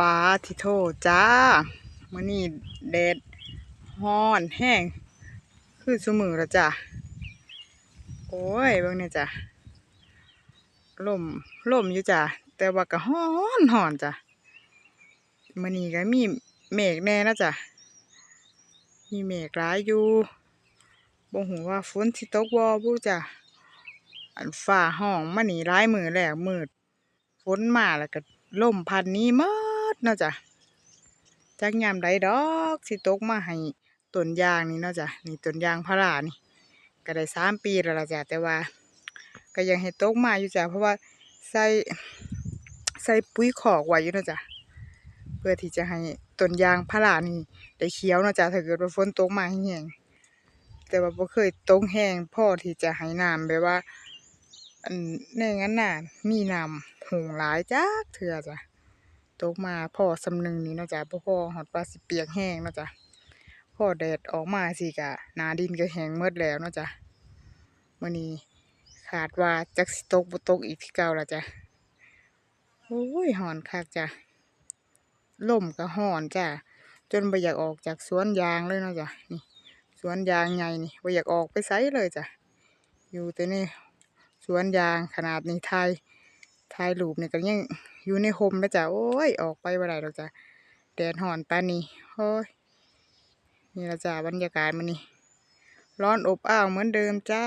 ฟ้าที่โทจ้ามื้อนี้แดดฮ้อนแห้งคือซุมือแล้วจ้ะโอ้ยบิ่งเนี่ยจ้ะลมลมอยู่จ้ะแต่ว่าก็ฮ้อนฮ้อนจ้ะมื้อนี้ก็มีเมฆแน่นะจ้ะมีเมฆหลายอยู่บ่ฮู้ว่าฝนสิตกบ่บุจ้ะอันฟ้าห้องมานี่หลายมือแหล้วมืดฝนมาแล้วก็ลมพัดหนี้หม ดเนาะจ้ะจักยามใดดอกสิตกมาให้ต้นยางนี่เนาะจ้ะนี่ต้นยางพารานี่ ก็ได้สามปีแล้วละจ้ะแต่ว่า ก็ยังให้ตกมาอยู่จ้ะเพราะว่าใส่ใส่ปุ๋ยคอกไว้อยู่เนาะจ้ะเพื่อที่จะให้ต้นยางพารานี่ได้เขียวเนาะจ้ะถ้าเกิดว่าฝนตกมาแห้งแต่ว่าบ่เคยตกแห้งพอที่จะให้น้ำแบบว่าอันในงั้นน่ะมีน้ำหงหลายจักเทื่อจ้ะ ตกมาพ่อสำนึงนี้เนาะจ้ะบ่พอฮอดว่าสิเปียกแห้งเนาะจ้ะพ่อแดดออกมาสิก็หนาดินก็แห้งหมดแล้วเนาะจ้ะมื้อนี้คาดว่าจักสิตกบ่ตกอีกคือเก่าละจ้ะโอ้ยร้อนคักจ้ะลมก็ร้อนจ้ะจนบ่อยากออกจากสวนยางเลยเนาะจ้ะนี่สวนยางใหญ่นี่บ่อยากออกไปไสเลยจ้ะอยู่แต่ในสวนยางขนาดนี้ถ่าย ถ่ายรูปนี่ยก็ยังอยู่ในโฮมนะจ๊ะโอ้ยออกไปบ่ได้ดอกจ้ะแดดหอนปานนี้โอ้ยนี่ล่ะจ้ะบรรยากาศมันนี่ร้อนอบอ้าวเหมือนเดิมจ้า